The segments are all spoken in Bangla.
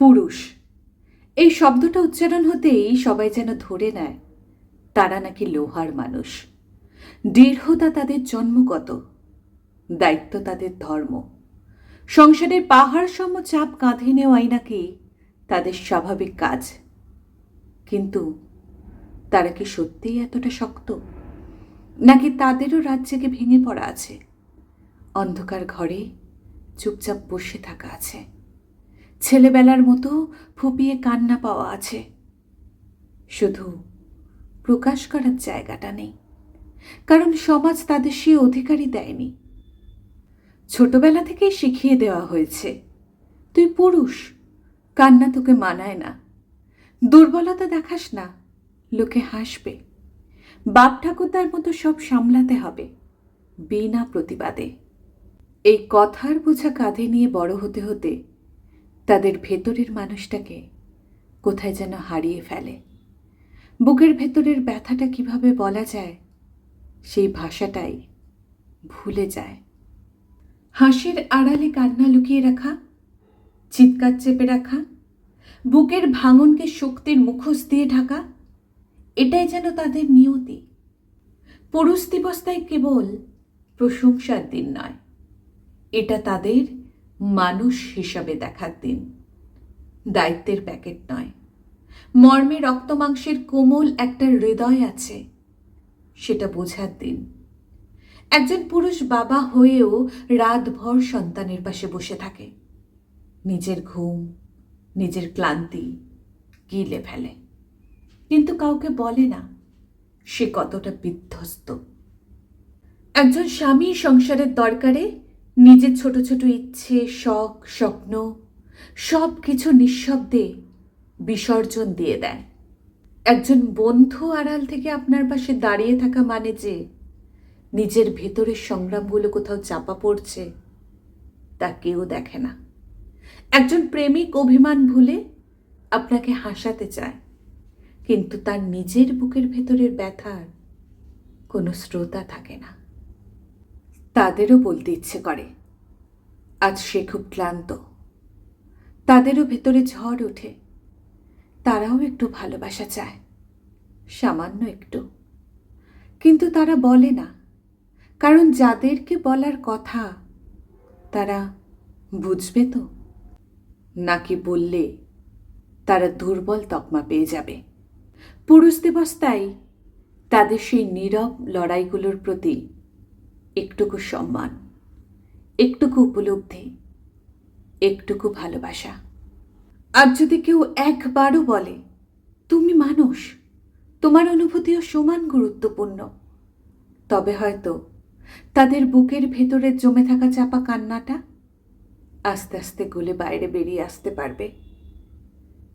পুরুষ। এই শব্দটা উচ্চারণ হতেই সবাই যেন ধরে নেয়, তারা নাকি লোহার মানুষ। দৃঢ়তা তাদের জন্মগত, দায়িত্ব তাদের ধর্ম। সংসারের পাহাড় সম চাপ কাঁধে নেওয়াই নাকি তাদের স্বাভাবিক কাজ। কিন্তু তারা কি সত্যিই এতটা শক্ত? নাকি তাদেরও রাজ্যকে ভেঙে পড়া আছে? অন্ধকার ঘরে চুপচাপ বসে থাকা আছে। ছেলেবেলার মতো ফুপিয়ে কান্না পাওয়া আছে। শুধু প্রকাশ করার জায়গাটা নেই, কারণ সমাজ তাদের সে অধিকারই দেয়নি। ছোটবেলা থেকেই শিখিয়ে দেওয়া হয়েছে, তুই পুরুষ, কান্না তোকে মানায় না, দুর্বলতা দেখাস না, লোকে হাসবে, বাপ ঠাকুরদার মতো সব সামলাতে হবে, বিনা প্রতিবাদে। এই কথার বোঝা কাঁধে নিয়ে বড় হতে হতে তাদের ভেতরের মানুষটাকে কোথায় যেন হারিয়ে ফেলে। বুকের ভেতরের ব্যথাটা কীভাবে বলা যায়, সেই ভাষাটাই ভুলে যায়। হাসির আড়ালে কান্না লুকিয়ে রাখা, চিৎকার চেপে রাখা, বুকের ভাঙনকে শক্তির মুখোশ দিয়ে ঢাকা, এটাই যেন তাদের নিয়তি। পুরুষ দিবসটাই কেবল প্রশংসার দিন নয়, এটা তাদের মানুষ হিসাবে দেখার দিন। দায়িত্বের প্যাকেট নয়। মর্মে রক্তমাংসের কোমল একটা হৃদয় আছে, সেটা বোঝার দিন। একজন পুরুষ বাবা হয়েও রাতভর সন্তানের পাশে বসে থাকে। নিজের ঘুম, নিজের ক্লান্তি গিলে ফেলে। কিন্তু কাউকে বলে না সে কতটা বিধ্বস্ত। একজন স্বামী সংসারের দরকারে নিজের ছোট ছোট ইচ্ছে, শখ, স্বপ্ন সব কিছু নিঃশব্দে বিসর্জন দিয়ে দেয়। একজন বন্ধু আড়াল থেকে আপনার পাশে দাঁড়িয়ে থাকা মানে যে নিজের ভেতরের সংগ্রামগুলো কোথাও চাপা পড়ছে, তা কেউ দেখে না। একজন প্রেমিক অভিমান ভুলে আপনাকে হাসাতে চায়, কিন্তু তার নিজের বুকের ভেতরের ব্যথার কোনো শ্রোতা থাকে না। তাদেরও বলতে ইচ্ছে করে। আজ সে খুব ক্লান্ত। তাদেরও ভেতরে ঝড় ওঠে। তারাও একটু ভালোবাসা চায়, সামান্য একটু। কিন্তু তারা বলে না, কারণ যাদেরকে বলার কথা তারা বুঝবে তো। নাকি বললে তারা দুর্বল তকমা পেয়ে যাবে। পুরুষ দিবস তাই তাদের সেই নীরব লড়াইগুলোর প্রতি একটুকু সম্মান, একটুকু উপলব্ধি, একটুকু ভালোবাসা। আর যদি কেউ একবারও বলে, তুমি মানুষ, তোমার অনুভূতিও সমান গুরুত্বপূর্ণ, তবে হয়তো তাদের বুকের ভেতরে জমে থাকা চাপা কান্নাটা আস্তে আস্তে গলে বাইরে বেরিয়ে আসতে পারবে।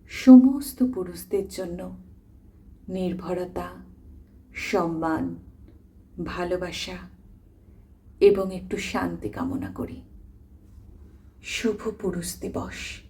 সমস্ত পুরুষদের জন্য নির্ভরতা, সম্মান, ভালোবাসা এবং একটু শান্তি কামনা করি। শুভ পুরুষ দিবস।